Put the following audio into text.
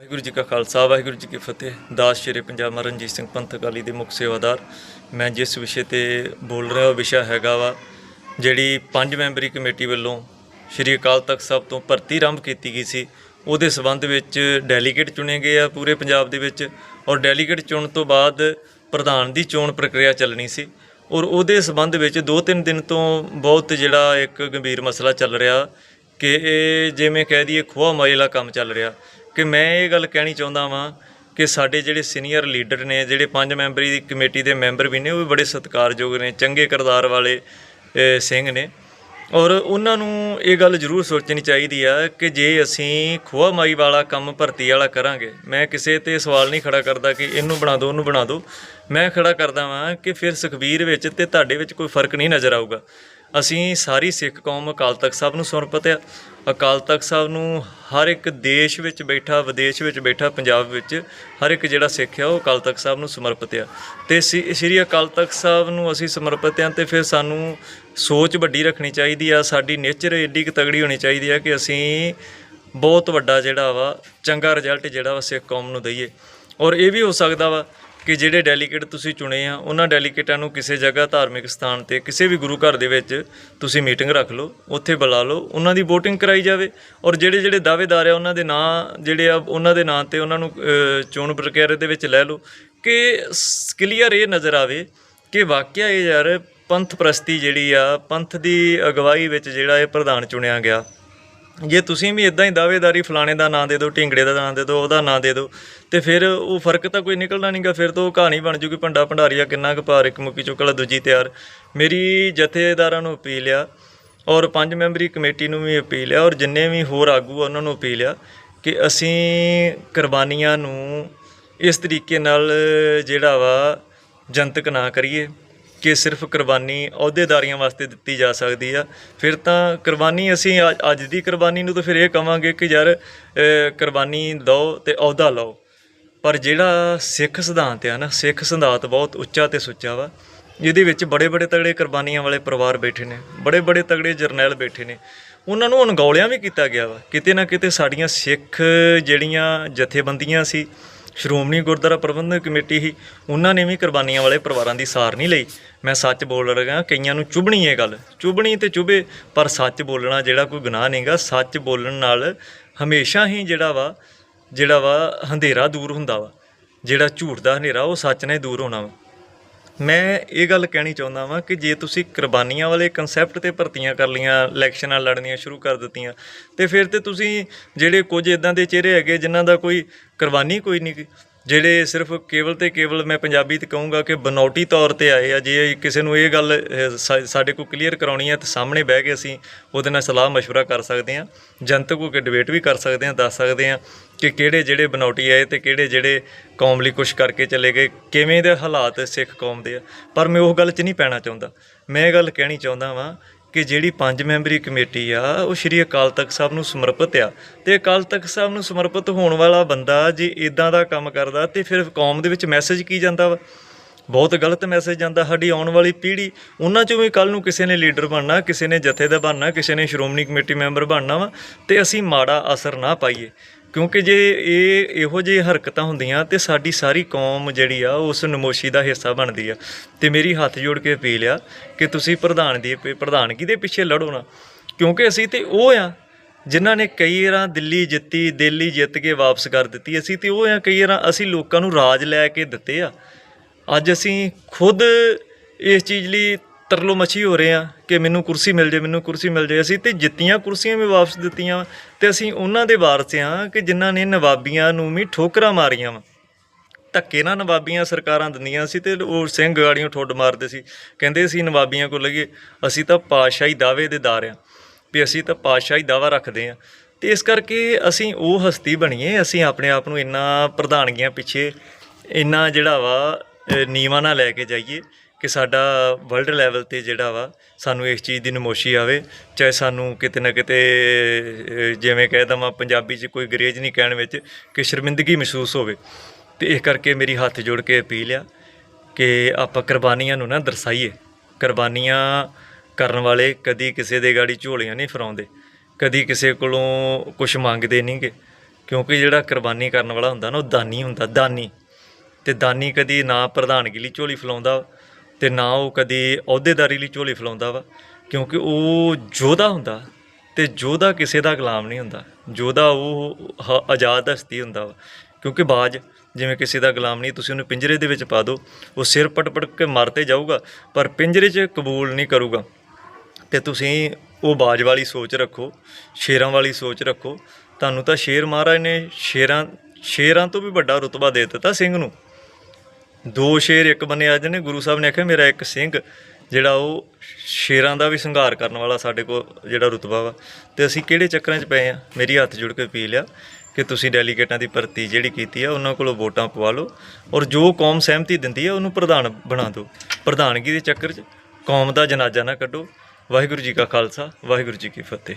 ਵਾਹਿਗੁਰੂ ਜੀ ਕਾ ਖਾਲਸਾ, ਵਾਹਿਗੁਰੂ ਜੀ ਕੀ ਫਤਿਹ। ਦਾਸ ਸ਼੍ਰੀ ਪੰਜਾਬ ਮਹਾਰਾਜ ਰਣਜੀਤ ਸਿੰਘ ਪੰਥ ਅਕਾਲੀ ਦੇ ਮੁੱਖ ਸੇਵਾਦਾਰ। ਮੈਂ ਜਿਸ ਵਿਸ਼ੇ ਤੇ ਬੋਲ ਰਿਹਾ, ਉਹ ਵਿਸ਼ਾ ਹੈਗਾ ਵਾ, ਜਿਹੜੀ ਪੰਜ ਮੈਂਬਰੀ ਕਮੇਟੀ ਵੱਲੋਂ ਸ਼੍ਰੀ ਅਕਾਲ ਤਖਤ ਸਾਹਿਬ ਤੋਂ ਭਰਤੀ ਆਰੰਭ ਕੀਤੀ ਗਈ ਸੀ, ਉਹਦੇ ਸਬੰਧ ਵਿੱਚ ਡੈਲੀਗੇਟ ਚੁਣੇ ਗਏ ਆ ਪੂਰੇ ਪੰਜਾਬ ਦੇ ਵਿੱਚ ਔਰ ਡੈਲੀਗੇਟ ਚੁਣਨ ਤੋਂ ਬਾਅਦ ਪ੍ਰਧਾਨ ਦੀ ਚੋਣ ਪ੍ਰਕਿਰਿਆ ਚੱਲਣੀ ਸੀ ਔਰ ਉਹਦੇ ਸਬੰਧ ਵਿੱਚ 2-3 ਦਿਨ ਤੋਂ ਬਹੁਤ ਜਿਹੜਾ ਇੱਕ ਗੰਭੀਰ ਮਸਲਾ ਚੱਲ ਰਿਹਾ ਕਿ ਇਹ ਜਿਵੇਂ ਕਹਿ ਦਈਏ ਖੋਆ ਮਾਈ ਵਾਲਾ ਕੰਮ ਚੱਲ ਰਿਹਾ। ਕਿ ਮੈਂ ਇਹ ਗੱਲ ਕਹਿਣੀ ਚਾਹੁੰਦਾ ਵਾਂ ਕਿ ਸਾਡੇ ਜਿਹੜੇ ਸੀਨੀਅਰ ਲੀਡਰ ਨੇ, ਜਿਹੜੇ ਪੰਜ ਮੈਂਬਰੀ ਦੀ ਕਮੇਟੀ ਦੇ ਮੈਂਬਰ ਵੀ ਨੇ, ਉਹ ਵੀ ਬੜੇ ਸਤਿਕਾਰਯੋਗ ਨੇ, ਚੰਗੇ ਕਿਰਦਾਰ ਵਾਲੇ ਸਿੰਘ ਨੇ। ਔਰ ਉਹਨਾਂ ਨੂੰ ਇਹ ਗੱਲ ਜ਼ਰੂਰ ਸੋਚਣੀ ਚਾਹੀਦੀ ਆ ਕਿ ਜੇ ਅਸੀਂ ਖੋਆ ਮਾਈ ਵਾਲਾ ਕੰਮ ਭਰਤੀ ਵਾਲਾ ਕਰਾਂਗੇ, ਮੈਂ ਕਿਸੇ ਤੇ ਸਵਾਲ ਨਹੀਂ ਖੜਾ ਕਰਦਾ ਕਿ ਇਹਨੂੰ ਬਣਾ ਦਿਓ ਉਹਨੂੰ ਬਣਾ ਦਿਓ ਮੈਂ ਖੜਾ ਕਰਦਾ ਵਾਂ ਕਿ ਫਿਰ ਸੁਖਬੀਰ ਵਿੱਚ ਤੇ ਤੁਹਾਡੇ ਵਿੱਚ ਕੋਈ ਫ਼ਰਕ ਨਹੀਂ ਨਜ਼ਰ ਆਊਗਾ। ਅਸੀਂ ਸਾਰੀ ਸਿੱਖ ਕੌਮ ਅਕਾਲ ਤਖਤ ਸਾਹਿਬ ਨੂੰ ਸਮਰਪਿਤ ਆ ਅਕਾਲ ਤਖਤ ਸਾਹਿਬ ਨੂੰ ਹਰ ਇੱਕ ਦੇਸ਼ ਵਿੱਚ ਬੈਠਾ, ਵਿਦੇਸ਼ ਵਿੱਚ ਬੈਠਾ, ਪੰਜਾਬ ਵਿੱਚ ਹਰ ਇੱਕ ਜਿਹੜਾ ਸਿੱਖ ਆ, ਉਹ ਅਕਾਲ ਤਖਤ ਸਾਹਿਬ ਨੂੰ ਸਮਰਪਿਤ ਆ ਤੇ ਸੀ- ਸ੍ਰੀ ਅਕਾਲ ਤਖਤ ਸਾਹਿਬ ਨੂੰ ਅਸੀਂ ਸਮਰਪਿਤ ਆ ਤੇ ਫਿਰ ਸਾਨੂੰ ਸੋਚ ਵੱਡੀ ਰੱਖਣੀ ਚਾਹੀਦੀ ਆ, ਸਾਡੀ ਨੇਚਰ ਏਡੀ ਕੁ ਤਗੜੀ ਹੋਣੀ ਚਾਹੀਦੀ ਆ ਕਿ ਅਸੀਂ ਬਹੁਤ ਵੱਡਾ ਜਿਹੜਾ ਵਾ, ਚੰਗਾ ਰਿਜ਼ਲਟ ਜਿਹੜਾ ਵਾ ਸਿੱਖ ਕੌਮ ਨੂੰ ਦਈਏ। ਔਰ ਇਹ ਵੀ ਹੋ ਸਕਦਾ ਵਾ ਕਿ ਜਿਹੜੇ ਡੈਲੀਗੇਟ ਤੁਸੀਂ ਚੁਣੇ ਆ, ਉਹਨਾਂ ਡੈਲੀਗੇਟਾਂ ਨੂੰ ਕਿਸੇ ਜਗ੍ਹਾ ਧਾਰਮਿਕ ਸਥਾਨ ਤੇ ਕਿਸੇ ਵੀ ਗੁਰੂ ਘਰ ਦੇ ਵਿੱਚ ਤੁਸੀਂ ਮੀਟਿੰਗ ਰੱਖ ਲਓ, ਉੱਥੇ ਬੁਲਾ ਲਓ, ਉਹਨਾਂ ਦੀ VOTING ਕਰਾਈ ਜਾਵੇ। ਔਰ ਜਿਹੜੇ ਜਿਹੜੇ ਦਾਅਵੇਦਾਰ ਆ, ਉਹਨਾਂ ਦੇ ਨਾਂ ਜਿਹੜੇ ਆ, ਉਹਨਾਂ ਦੇ ਨਾਂ ਤੇ ਉਹਨਾਂ ਨੂੰ ਚੋਣ ਪ੍ਰਕਿਰਿਆ ਦੇ ਵਿੱਚ ਲੈ ਲਓ ਕਿ ਕਲੀਅਰ ਇਹ ਨਜ਼ਰ ਆਵੇ ਕਿ ਵਾਕਿਆ ਇਹ ਯਾਰ ਪੰਥ ਪ੍ਰਸਤੀ ਜਿਹੜੀ ਆ, ਪੰਥ ਦੀ ਅਗਵਾਈ ਵਿੱਚ ਜਿਹੜਾ ਇਹ ਪ੍ਰਧਾਨ ਚੁਣਿਆ ਗਿਆ। ਜੇ ਤੁਸੀਂ ਵੀ ਇਦਾਂ ਹੀ ਦਾਅਵੇਦਾਰੀ ਫਲਾਣੇ ਦਾ ਨਾਂ ਦੇ ਦਿਓ, ਢਿੰਗੜੇ ਦਾ ਨਾਂ ਦੇ ਦਿਓ, ਉਹਦਾ ਨਾਂ ਦੇ ਦਿਓ, ਤੇ ਫਿਰ ਉਹ ਫ਼ਰਕ ਤਾਂ ਕੋਈ ਨਿਕਲਣਾ ਨਹੀਂਗਾ ਫਿਰ ਤਾਂ ਉਹ ਕਹਾਣੀ ਬਣ ਜੂਗੀ, ਭੰਡਾ ਭੰਡਾਰੀਆ ਕਿੰਨਾ ਕੁ ਭਾਰ ਇੱਕ ਮੁੱਕੀ ਚੁੱਕਲਾ ਦੂਜੀ ਤਿਆਰ। ਮੇਰੀ ਜਥੇਦਾਰਾਂ ਨੂੰ ਅਪੀਲ ਆ, ਔਰ ਪੰਜ ਮੈਂਬਰੀ ਕਮੇਟੀ ਨੂੰ ਵੀ ਅਪੀਲ ਆ, ਔਰ ਜਿੰਨੇ ਵੀ ਹੋਰ ਆਗੂ ਆ, ਉਹਨਾਂ ਨੂੰ ਅਪੀਲ ਆ, ਕਿ ਅਸੀਂ ਕੁਰਬਾਨੀਆਂ ਨੂੰ ਇਸ ਤਰੀਕੇ ਨਾਲ ਜਿਹੜਾ ਵਾ ਜਨਤਕ ਨਾ ਕਰੀਏ। ਕਿ ਸਿਰਫ ਕੁਰਬਾਨੀ ਅਹੁਦੇਦਾਰੀਆਂ ਵਾਸਤੇ ਦਿੱਤੀ ਜਾ ਸਕਦੀ ਆ। ਫਿਰ ਤਾਂ ਕੁਰਬਾਨੀ ਅਸੀਂ ਅੱਜ- ਅੱਜ ਦੀ ਕੁਰਬਾਨੀ ਨੂੰ ਤਾਂ ਫਿਰ ਇਹ ਕਵਾਂਗੇ ਕਿ ਯਾਰ ਕੁਰਬਾਨੀ ਦਿਓ ਤੇ ਅਹੁਦਾ ਲਓ। ਪਰ ਜਿਹੜਾ ਸਿੱਖ ਸਿਧਾਂਤ ਆ ਨਾ, ਸਿੱਖ ਸਿਧਾਂਤ ਬਹੁਤ ਉੱਚਾ ਤੇ ਸੁੱਚਾ ਵਾ। ਜਿਹਦੇ ਵਿੱਚ ਬੜੇ ਬੜੇ ਤਗੜੇ ਕੁਰਬਾਨੀਆਂ ਵਾਲੇ ਪਰਿਵਾਰ ਬੈਠੇ ਨੇ, ਬੜੇ ਬੜੇ ਤਗੜੇ ਜਰਨੈਲ ਬੈਠੇ ਨੇ। ਉਹਨਾਂ ਨੂੰ ਅਣਗੌਲਿਆਂ ਵੀ ਕੀਤਾ ਗਿਆ ਵਾ। ਕਿਤੇ ਨਾ ਕਿਤੇ ਸਾਡੀਆਂ ਸਿੱਖ ਜਿਹੜੀਆਂ ਜਥੇਬੰਦੀਆਂ ਸੀ ਸ਼੍ਰੋਮਣੀ ਗੁਰਦੁਆਰਾ ਪ੍ਰਬੰਧਕ ਕਮੇਟੀ ਹੀ ਉਹਨਾਂ ਨੇ ਵੀ ਕੁਰਬਾਨੀਆਂ ਵਾਲੇ ਪਰਿਵਾਰਾਂ ਦੀ ਸਾਰ ਨਹੀਂ ਲਈ। ਮੈਂ ਸੱਚ ਬੋਲ ਰਿਹਾ ਕਈਆਂ ਨੂੰ ਚੁਭਣੀ ਇਹ ਗੱਲ। ਚੁਭਣੀ ਤੇ ਚੁਭੇ, ਪਰ ਸੱਚ ਬੋਲਣਾ ਜਿਹੜਾ ਕੋਈ ਗੁਨਾਹ ਨਹੀਂਗਾ ਸੱਚ ਬੋਲਣ ਨਾਲ ਹਮੇਸ਼ਾ ਹੀ ਜਿਹੜਾ ਵਾ ਜਿਹੜਾ ਵਾ ਹਨੇਰਾ ਦੂਰ ਹੁੰਦਾ ਵਾ। ਜਿਹੜਾ ਝੂਠ ਦਾ ਹਨੇਰਾ, ਉਹ ਸੱਚ ਨੇ ਦੂਰ ਹੋਣਾ ਵਾ। ਮੈਂ ਇਹ ਗੱਲ ਕਹਿਣੀ ਚਾਹੁੰਦਾ ਵਾਂ ਕਿ ਜੇ ਤੁਸੀਂ ਕੁਰਬਾਨੀਆਂ ਵਾਲੇ ਕਨਸੈਪਟ ਤੇ ਭਰਤੀਆਂ ਕਰ ਲੀਆਂ ਇਲੈਕਸ਼ਨਾਂ ਲੜਨੀਆਂ ਸ਼ੁਰੂ ਕਰ ਦਿੱਤੀਆਂ, ਤੇ ਫਿਰ ਤੇ ਤੁਸੀਂ ਜਿਹੜੇ ਕੁਝ ਇਦਾਂ ਦੇ ਚਿਹਰੇ ਹੈਗੇ ਜਿਨ੍ਹਾਂ ਦਾ ਕੋਈ ਕੁਰਬਾਨੀ ਕੋਈ ਨਹੀਂ ਜਿਹੜੇ ਸਿਰਫ ਕੇਵਲ ਤੇ ਕੇਵਲ ਮੈਂ ਪੰਜਾਬੀ ਤੇ ਕਹੂੰਗਾ ਕਿ ਬਨੌਟੀ ਤੌਰ ਤੇ ਆਏ ਆ, ਜੇ ਕਿਸੇ ਨੂੰ ਇਹ ਗੱਲ ਸਾ- ਸਾਡੇ ਕੋਲ ਕਲੀਅਰ ਕਰਾਉਣੀ ਹੈ ਤਾਂ ਸਾਹਮਣੇ ਬਹਿ ਕੇ ਅਸੀਂ ਉਹਦੇ ਨਾਲ ਸਲਾਹ ਮਸ਼ਵਰਾ ਕਰ ਸਕਦੇ ਹਾਂ ਜਨਤਕ ਹੋ ਕੇ ਡਿਬੇਟ ਵੀ ਕਰ ਸਕਦੇ ਹਾਂ ਦੱਸ ਸਕਦੇ ਹਾਂ ਕਿ ਕਿਹੜੇ ਜਿਹੜੇ ਬਨੌਟੀ ਆਏ ਤੇ ਕਿਹੜੇ ਜਿਹੜੇ ਕੌਮ ਲਈ ਕੁਝ ਕਰਕੇ ਚਲੇ ਗਏ, ਕਿਵੇਂ ਦੇ ਹਾਲਾਤ ਸਿੱਖ ਕੌਮ ਦੇ ਆ। ਪਰ ਮੈਂ ਉਹ ਗੱਲ 'ਚ ਨਹੀਂ ਪੈਣਾ ਚਾਹੁੰਦਾ। ਮੈਂ ਇਹ ਗੱਲ ਕਹਿਣੀ ਚਾਹੁੰਦਾ ਵਾਂ ਕਿ ਜਿਹੜੀ ਪੰਜ ਮੈਂਬਰੀ ਕਮੇਟੀ ਆ, ਉਹ ਸ਼੍ਰੀ ਅਕਾਲ ਤਖਤ ਸਾਹਿਬ ਨੂੰ ਸਮਰਪਿਤ ਆ। ਤੇ ਅਕਾਲ ਤਖਤ ਸਾਹਿਬ ਨੂੰ ਸਮਰਪਿਤ ਹੋਣ ਵਾਲਾ ਬੰਦਾ ਜੇ ਇਦਾਂ ਦਾ ਕੰਮ ਕਰਦਾ, ਤੇ ਫਿਰ ਕੌਮ ਦੇ ਵਿੱਚ ਮੈਸੇਜ ਕੀ ਜਾਂਦਾ ਵਾ? ਬਹੁਤ ਗਲਤ ਮੈਸੇਜ ਜਾਂਦਾ। ਸਾਡੀ ਆਉਣ ਵਾਲੀ ਪੀੜ੍ਹੀ, ਉਹਨਾਂ ਚੋਂ ਵੀ ਕੱਲ ਨੂੰ ਕਿਸੇ ਨੇ ਲੀਡਰ ਬਣਨਾ, ਕਿਸੇ ਨੇ ਜਥੇ ਦਾ ਬਣਨਾ, ਕਿਸੇ ਨੇ ਸ਼੍ਰੋਮਣੀ ਕਮੇਟੀ ਮੈਂਬਰ ਬਣਨਾ ਵਾ, ਤੇ ਅਸੀਂ ਮਾੜਾ ਅਸਰ ਨਾ ਪਾਈਏ। ਕਿਉਂਕਿ ਜੇ ਇਹ ਇਹੋ ਜਿਹੀ ਹਰਕਤਾਂ ਹੁੰਦੀਆਂ ਤੇ ਸਾਡੀ ਸਾਰੀ ਕੌਮ ਜਿਹੜੀ ਆ ਉਸ ਨਮੋਸ਼ੀ ਦਾ ਹਿੱਸਾ ਬਣਦੀ ਆ। ਤੇ ਮੇਰੀ ਹੱਥ ਜੋੜ ਕੇ ਅਪੀਲ ਆ ਕਿ ਤੁਸੀਂ ਪ੍ਰਧਾਨ ਦੀ ਪ੍ਰਧਾਨਗੀ ਦੇ ਪਿੱਛੇ ਲੜੋ ਨਾ। ਕਿਉਂਕਿ ਅਸੀਂ ਤੇ ਉਹ ਆ ਜਿਨ੍ਹਾਂ ਨੇ ਕਈ ਵਾਰਾਂ ਦਿੱਲੀ ਜਿੱਤੀ, ਦਿੱਲੀ ਜਿੱਤ ਕੇ ਵਾਪਸ ਕਰ ਦਿੱਤੀ। ਅਸੀਂ ਤੇ ਉਹ ਆ ਕਈ ਵਾਰਾਂ ਅਸੀਂ ਲੋਕਾਂ ਨੂੰ ਰਾਜ ਲੈ ਕੇ ਦਿੱਤੇ ਆ। ਅੱਜ ਅਸੀਂ ਖੁਦ ਇਸ ਚੀਜ਼ ਲਈ ਤਰਲੋ ਮੱਛੀ ਹੋ ਰਹੇ ਆ ਕਿ ਮੈਨੂੰ ਕੁਰਸੀ ਮਿਲ ਜੇ, ਮੈਨੂੰ ਕੁਰਸੀ ਮਿਲ ਜੇ। ਅਸੀਂ ਤੇ ਜਿੱਤੀਆਂ ਕੁਰਸੀਆਂ ਵੀ ਵਾਪਸ ਦਿੱਤੀਆਂ ਤੇ ਅਸੀਂ ਉਹਨਾਂ ਦੇ ਵਾਰਸ ਆ ਕਿ ਜਿਨ੍ਹਾਂ ਨੇ ਨਵਾਬੀਆਂ ਨੂੰ ਵੀ ਠੋਕਰਾਂ ਮਾਰੀਆਂ ਵਾ। ਧੱਕੇ ਨਾਲ ਨਵਾਬੀਆਂ ਸਰਕਾਰਾਂ ਦਿੰਦੀਆਂ ਸੀ ਤੇ ਉਹ ਸਿੰਘ ਗਾੜੀਆਂ ਠੋਡ ਮਾਰਦੇ ਸੀ। ਕਹਿੰਦੇ ਸੀ ਨਵਾਬੀਆਂ ਕੋਲ ਲਈਏ, ਅਸੀਂ ਤਾਂ ਪਾਤਸ਼ਾਹੀ ਦਾਅਵੇ ਦੇ ਦਾਰ ਆ ਵੀ ਅਸੀਂ ਤਾਂ ਪਾਤਸ਼ਾਹੀ ਦਾਵਾ ਰੱਖਦੇ ਆ। ਤੇ ਇਸ ਕਰਕੇ ਅਸੀਂ ਉਹ ਹਸਤੀ ਬਣੀਏ, ਅਸੀਂ ਆਪਣੇ ਆਪ ਨੂੰ ਇੰਨਾ ਪ੍ਰਧਾਨਗੀਆਂ ਪਿੱਛੇ ਇੰਨਾ ਜਿਹੜਾ ਵਾ, ਅਹ ਨੀਵਾਂ ਨਾ ਲੈ ਕੇ ਜਾਈਏ ਕਿ ਸਾਡਾ ਵਰਲਡ ਲੈਵਲ ਤੇ ਜਿਹੜਾ ਵਾ, ਸਾਨੂੰ ਇਸ ਚੀਜ਼ ਦੀ ਨਮੋਸ਼ੀ ਆਵੇ, ਚਾਹੇ ਸਾਨੂੰ ਕਿਤੇ ਨਾ ਕਿਤੇ ਜਿਵੇਂ ਕਹਿ ਦਵਾਂ ਪੰਜਾਬੀ 'ਚ ਕੋਈ ਗਰੇਜ ਨਹੀਂ ਕਹਿਣ ਵਿੱਚ ਕਿ ਸ਼ਰਮਿੰਦਗੀ ਮਹਿਸੂਸ ਹੋਵੇ। ਤੇ ਇਸ ਕਰਕੇ ਮੇਰੀ ਹੱਥ ਜੋੜ ਕੇ ਅਪੀਲ ਆ ਕਿ ਆਪਾਂ ਕੁਰਬਾਨੀਆਂ ਨੂੰ ਨਾ ਦਰਸਾਈਏ। ਕੁਰਬਾਨੀਆਂ ਕਰਨ ਵਾਲੇ ਕਦੀ ਕਿਸੇ ਦੇ ਗਾੜੀ ਝੋਲੀਆਂ ਨਹੀਂ ਫਰਾਉਂਦੇ, ਕਦੀ ਕਿਸੇ ਕੋਲੋਂ ਕੁਝ ਮੰਗਦੇ ਨਹੀਂਗੇ ਕਿਉਂਕਿ ਜਿਹੜਾ ਕੁਰਬਾਨੀ ਕਰਨ ਵਾਲਾ ਹੁੰਦਾ ਨਾ, ਉਹ ਦਾਨੀ ਹੁੰਦਾ, ਦਾਨੀ। ਤੇ ਦਾਨੀ ਕਦੀ ਨਾ ਪ੍ਰਧਾਨਗੀ ਲਈ ਝੋਲੀ ਫਲਾਉਂਦਾ ਤੇ ਨਾ ਉਹ ਕਦੇ ਅਹੁਦੇਦਾਰੀ ਲਈ ਝੋਲੀ ਫਲਾਉਂਦਾ ਵਾ, ਕਿਉਂਕਿ ਉਹ ਯੋਧਾ ਹੁੰਦਾ ਤੇ ਯੋਧਾ ਕਿਸੇ ਦਾ ਗੁਲਾਮ ਨਹੀਂ ਹੁੰਦਾ, ਯੋਧਾ ਉਹ ਹ- ਆਜ਼ਾਦ ਹਸਤੀ ਹੁੰਦਾ ਵਾ, ਕਿਉਂਕਿ ਬਾਜ ਜਿਵੇਂ ਕਿਸੇ ਦਾ ਗੁਲਾਮ ਨਹੀਂ, ਤੁਸੀਂ ਉਹਨੂੰ ਪਿੰਜਰੇ ਦੇ ਵਿੱਚ ਪਾ ਦਿਓ, ਉਹ ਸਿਰ ਪਟ-ਪਟ ਕੇ ਮਰ ਤੇ ਜਾਊਗਾ, ਪਰ ਪਿੰਜਰੇ 'ਚ ਕਬੂਲ ਨਹੀਂ ਕਰੂਗਾ। ਤੇ ਤੁਸੀਂ ਉਹ ਬਾਜ ਵਾਲੀ ਸੋਚ ਰੱਖੋ, ਸ਼ੇਰਾਂ ਵਾਲੀ ਸੋਚ ਰੱਖੋ, ਤੁਹਾਨੂੰ ਤਾਂ ਸ਼ੇਰ ਮਹਾਰਾਜ ਨੇ ਸ਼ੇਰਾਂ ਸ਼ੇਰਾਂ ਤੋਂ ਵੀ ਵੱਡਾ ਰੁਤਬਾ ਦੇ ਦਿੱਤਾ ਸਿੰਘ ਨੂੰ। ਦੋ ਸ਼ੇਰ ਇੱਕ ਬੰਨੇ ਅੱਜ ਨੇ, ਗੁਰੂ ਸਾਹਿਬ ਨੇ ਆਖਿਆ ਮੇਰਾ ਇੱਕ ਸਿੰਘ, ਜਿਹੜਾ ਉਹ ਸ਼ੇਰਾਂ ਦਾ ਵੀ ਸੰਘਾਰ ਕਰਨ ਵਾਲਾ ਸਾਡੇ ਕੋਲ ਜਿਹੜਾ ਰੁਤਬਾ ਵਾ। ਤੇ ਅਸੀਂ ਕਿਹੜੇ ਚੱਕਰਾਂ 'ਚ ਪਏ ਆ? ਮੇਰੀ ਹੱਥ ਜੁੜ ਕੇ ਅਪੀਲ ਆ ਕਿ ਤੁਸੀਂ ਡੈਲੀਗੇਟਾਂ ਦੀ ਭਰਤੀ ਜਿਹੜੀ ਕੀਤੀ ਆ, ਉਹਨਾਂ ਕੋਲੋਂ ਵੋਟਾਂ ਪਵਾ ਲਓ ਔਰ ਜੋ ਕੌਮ ਸਹਿਮਤੀ ਦਿੰਦੀ ਆ, ਉਹਨੂੰ ਪ੍ਰਧਾਨ ਬਣਾ ਦਿਓ। ਪ੍ਰਧਾਨਗੀ ਦੇ ਚੱਕਰ 'ਚ ਕੌਮ ਦਾ ਜਨਾਜ਼ਾ ਨਾ ਕੱਢੋ। ਵਾਹਿਗੁਰੂ ਜੀ ਕਾ ਖਾਲਸਾ, ਵਾਹਿਗੁਰੂ ਜੀ ਕੀ ਫਤਿਹ।